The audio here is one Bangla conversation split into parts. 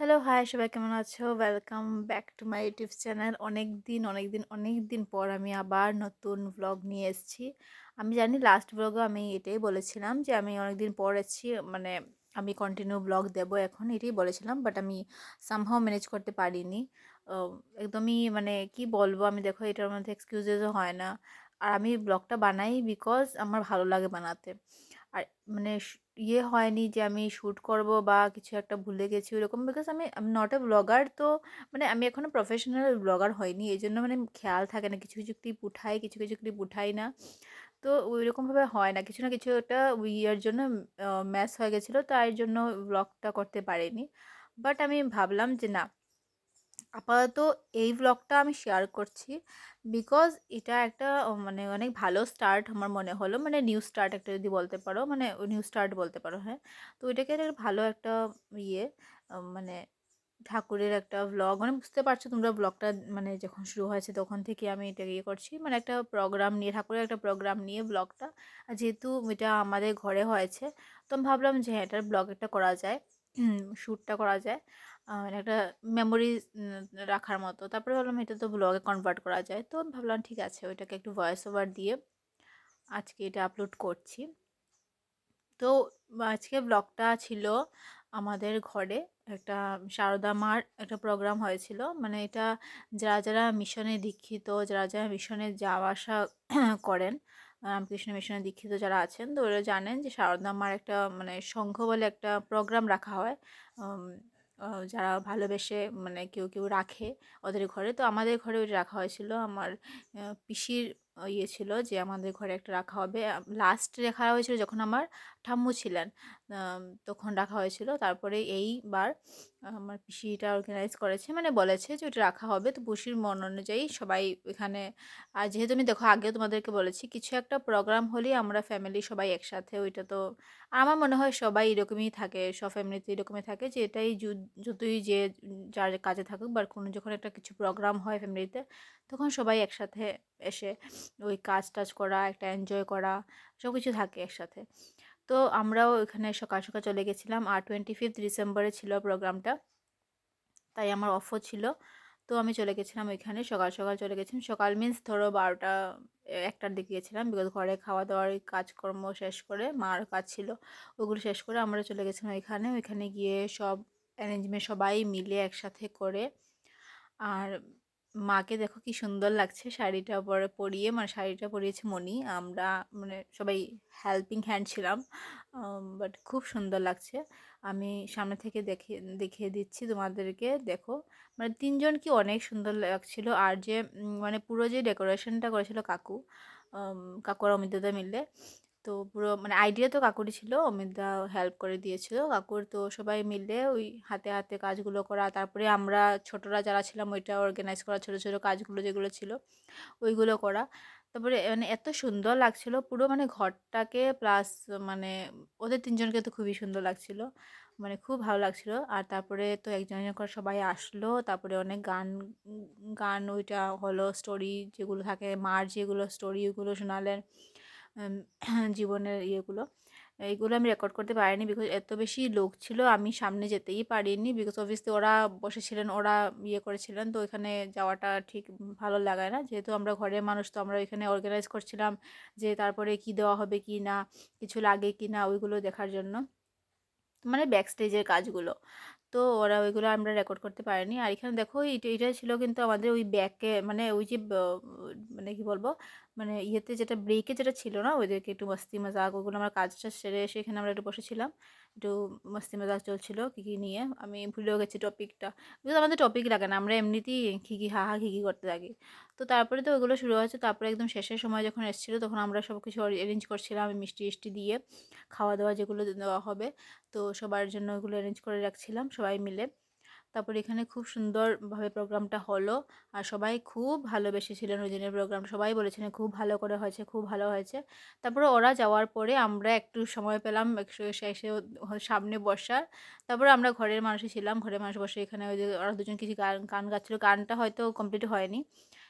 হ্যালো হাই সবাই কেমন আছো? Welcome back to my YouTube channel অনেক দিন অনেক দিন অনেক দিন পর আমি আবার নতুন ব্লগ নিয়ে এসেছি। আমি জানি লাস্ট ব্লগে আমি এটাই বলেছিলাম যে, আমি অনেক দিন পর এসেছি মানে আমি কন্টিনিউ ব্লগ দেব এখন, এটাই বলেছিলাম বাট আমি সামহাও ম্যানেজ করতে পারিনি। একদমই মানে কি বলব, আমি দেখো এটার মধ্যে এক্সকিউজেসও হয় না। আর আমি ব্লগটা বানাই বিকজ আমার ভালো লাগে বানাতে। আর মানে ইয়ে হয়নি যে আমি শ্যুট করব বা কিছু একটা ভুলে গেছি ওরকম বিকজ আমি নট এ ব্লগার তো মানে আমি এখনও প্রফেশনাল ব্লগার হয়নি। এই জন্য মানে খেয়াল থাকে না, কিছু কিছু ক্লিপ উঠাই, কিছু কিছু ক্লিপ উঠাই না। তো ওইরকমভাবে হয় না। কিছু না কিছু একটা ইয়ের জন্য ম্যাচ হয়ে গেছিল, তাই জন্য ব্লগটা করতে পারিনি। বাট আমি ভাবলাম যে না আপাতত এই ব্লগটা আমি শেয়ার করছি বিকজ এটা একটা মানে অনেক ভালো স্টার্ট আমার মনে হলো। মানে নিউ স্টার্ট একটা যদি বলতে পারো মানে নিউ স্টার্ট বলতে পারো হ্যাঁ? তো এটাকে একটা ভালো একটা ইয়ে মানে ঠাকুরের একটা ব্লগ মানে বুঝতে পারছ তোমরা ব্লগটা মানে যখন শুরু হয়েছে তখন থেকে আমি এটা ইয়ে করছি। মানে একটা প্রোগ্রাম নিয়ে, ঠাকুরের একটা প্রোগ্রাম নিয়ে ব্লগটা যেহেতু এটা আমাদের ঘরে হয়েছে, তো আমি ভাবলাম যে হ্যাঁ এটার ব্লগ একটা করা যায় শ্যুটটা করা যায়। একটা মেমোরি রাখার মতো। তারপরে ভাবলাম এটা তো ব্লগে কনভার্ট করা যায়। তো ভাবলাম ঠিক আছে, ওইটাকে একটু ভয়েস ওভার দিয়ে আজকে এটা আপলোড করছি। তো আজকে ব্লগটা ছিল আমাদের ঘরে একটা সারদা মার একটা প্রোগ্রাম হয়েছিল। মানে এটা যারা যারা মিশনে দীক্ষিত, যারা যারা মিশনে যাওয়া আসা করেন রামকৃষ্ণ মিশনে দীক্ষিত যারা আছেন, তো ওরা জানেন যে সারদা মার একটা মানে সংঘ বলে একটা প্রোগ্রাম রাখা হয়। যারা ভালোবেসে মানে কেউ কেউ রাখে ওদের ঘরে। তো আমাদের ঘরে ওইটা রাখা হয়েছিল। আমার পিসির ইয়ে ছিল যে আমাদের ঘরে একটা রাখা হবে। লাস্ট রাখা হয়েছিল যখন আমার ঠাম্মু ছিলেন তখন রাখা হয়েছিল। তারপরে এইবার আমার পিসিটা অর্গানাইজ করেছে মানে বলেছে যে ওটা রাখা হবে। তো পিসির মন অনুযায়ী সবাই এখানে আর যেহেতু আমি দেখো আগেও তোমাদেরকে বলেছি, কিছু একটা প্রোগ্রাম হলেই আমরা ফ্যামিলি সবাই একসাথে ওইটা তো আমার মনে হয় সবাই এরকমই থাকে, সব ফ্যামিলিতে এরকমই থাকে যে এটাই যতই যে যার কাজে থাকুক বা কোনো যখন একটা কিছু প্রোগ্রাম হয় ফ্যামিলিতে তখন সবাই একসাথে এসে ওই কাজ টাজ করা, একটা এনজয় করা সব কিছু থাকে একসাথে। তো আমরাও ওইখানে সকাল সকাল চলে গেছিলাম আর টোয়েন্টি ফিফথ ডিসেম্বরে ছিল প্রোগ্রামটা তাই আমার অফও ছিল। তো আমি চলে গেছিলাম ওইখানে, সকাল সকাল চলে গেছিলাম। সকাল মিন্স ধরো বারোটা একটার দিকে গেছিলাম বিকজ ঘরে খাওয়া দাওয়ার কাজকর্ম শেষ করে মার কাজ ছিল, ওগুলো শেষ করে আমরা চলে গেছিলাম ওইখানে ওইখানে গিয়ে সব অ্যারেঞ্জমেন্ট সবাই মিলে একসাথে করে, আর মাকে দেখো কি সুন্দর লাগছে। শাড়িটা পরে পরিয়ে মানে শাড়িটা পরিয়েছে মনি আমরা মানে সবাই হেল্পিং হ্যান্ড ছিলাম বাট খুব সুন্দর লাগছে। আমি সামনে থেকে দেখে দেখিয়ে দিচ্ছি তোমাদেরকে। দেখো মানে তিনজন কি অনেক সুন্দর লাগছিল। আর যে মানে পুরো যে ডেকোরেশনটা করেছিল কাকু উম, কাকু আর অমিতদা মিলে তো পুরো মানে আইডিয়া তো কাকুরই ছিল। অমিতদা হেল্প করে দিয়েছিল। কাকুর তো সবাই মিলে ওই হাতে হাতে কাজগুলো করা, তারপরে আমরা ছোটরা যারা ছিলাম ওইটা অর্গানাইজ করা, ছোটো ছোটো কাজগুলো যেগুলো ছিল ওইগুলো করা। তারপরে মানে এত সুন্দর লাগছিল, পুরো মানে ঘরটাকে প্লাস মানে ওদের তিনজনকে তো খুবই সুন্দর লাগছিল। মানে খুব ভালো লাগছিল। আর তারপরে তো একজন একজন করে সবাই আসলো, তারপরে অনেক গান গান ওইটা হলো স্টোরি যেগুলো থাকে, মার যেগুলো স্টোরি ওগুলো শোনালেন। জীবনের ইয়েগুলো। এইগুলো আমি রেকর্ড করতে পারিনি বিকজ এত বেশি লোক ছিল, আমি সামনে যেতেই পারিনি বিকজ অবভিয়াসলি ওরা বসেছিলেন, ওরা ইয়ে করেছিলেন, তো ওইখানে যাওয়াটা ঠিক ভালো লাগায় না। যেহেতু আমরা ঘরের মানুষ, তো আমরা ওইখানে অর্গানাইজ করছিলাম যে তারপরে কি দেওয়া হবে কি না, কিছু লাগে কি না, ওইগুলো দেখার জন্য। মানে ব্যাক স্টেজের কাজগুলো। তো ওরা ওইগুলো আমরা রেকর্ড করতে পারিনি। আর এখানে দেখো এটা এটা ছিল কিন্তু আমাদের ওই ব্যাকে মানে ওই যে মানে কি বলব মানে ইয়েতে যেটা ব্রেকে যেটা ছিল না ওইদেরকে একটু মস্তি মজাক, ওগুলো আমরা কাজটা সেরে এসে এখানে আমরা একটু বসেছিলাম। একটু মস্তি মজাক চলছিল কী কী নিয়ে, আমি ভুলেও গেছি টপিকটা বিকজ আমাদের টপিক লাগে না, আমরা এমনিতেই খিকি হা হা খিকি করতে থাকি। তো তারপরে তো ওগুলো শুরু হয়েছে, তারপরে একদম শেষের সময় যখন এসেছিল, তখন আমরা সব কিছু অ্যারেঞ্জ করছিলাম, আমি মিষ্টি টিষ্টি দিয়ে খাওয়া দাওয়া যেগুলো দেওয়া হবে, তো সবার জন্য ওগুলো অ্যারেঞ্জ করে রাখছিলাম সবাই মিলে। তারপর এখানে খুব সুন্দরভাবে প্রোগ্রামটা হলো। আর সবাই খুব ভালোবেসেছিলেন ওই দিনের প্রোগ্রাম সবাই বলেছিলেন খুব ভালো করে হয়েছে, খুব ভালো হয়েছে। তারপরে ওরা যাওয়ার পরে আমরা একটু সময় পেলাম এসে সামনে বসার। তারপরে আমরা ঘরের মানুষই ছিলাম। ঘরের মানুষ বসে এখানে ওই যে ওরা দুজন কিছু গান গান গাচ্ছিলো। গানটা হয়তো কমপ্লিট হয়নি।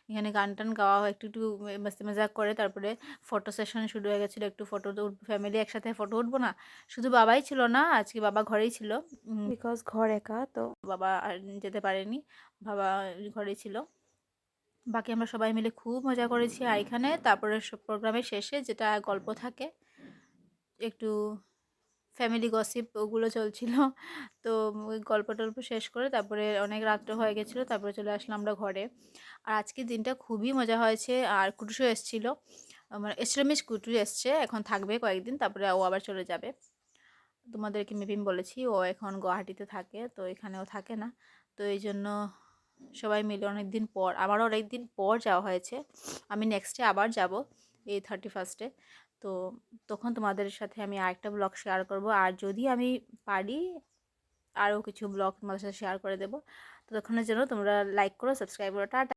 এখানে গান টান গাওয়া হয় একটু একটু মাস্তি মজাক করে তারপরে ফটো সেশন শুরু হয়ে গেছিল একটু ফটো তো ফ্যামিলি একসাথে ফটো উঠবো না। শুধু বাবাই ছিল না আজকে বাবা ঘরেই ছিল। বিকজ ঘর একা তো। বাবা আর যেতে পারেনি বাবা ঘরেই ছিল। বাকি আমরা সবাই মিলে খুব মজা করেছি আর এখানে তারপরে প্রোগ্রামের শেষে যেটা গল্প থাকে একটু ফ্যামিলি গসিপ ওগুলো চলছিল। তো গল্প টল্প শেষ করে তারপরে অনেক রাত্র হয়ে গেছিল, তারপরে চলে আসলাম আমরা ঘরে। আর আজকের দিনটা খুবই মজা হয়েছে। আর কুটুসও এসেছিল। মানে এসেছিল মিস কুটু এসছে, এখন থাকবে কয়েকদিন, তারপরে ও আবার চলে যাবে। তোমাদেরকে মেবিম বলেছি, ও এখন গুয়াহাটিতে থাকে, তো এখানেও থাকে না। তো এই জন্য সবাই মিলে অনেক দিন পর, আমারও অনেক দিন পর যাওয়া হয়েছে। আমি নেক্সটে আবার যাব। এই থার্টি ফার্স্টে তো তখন তোমাদের সাথে আমি আরেকটা ব্লগ শেয়ার করব। আর যদি আমি পারি, আরও কিছু ব্লগ তোমাদের সাথে শেয়ার করে দেবো। তো ততক্ষণের জন্য তোমরা লাইক করো সাবস্ক্রাইব করো। টাটা।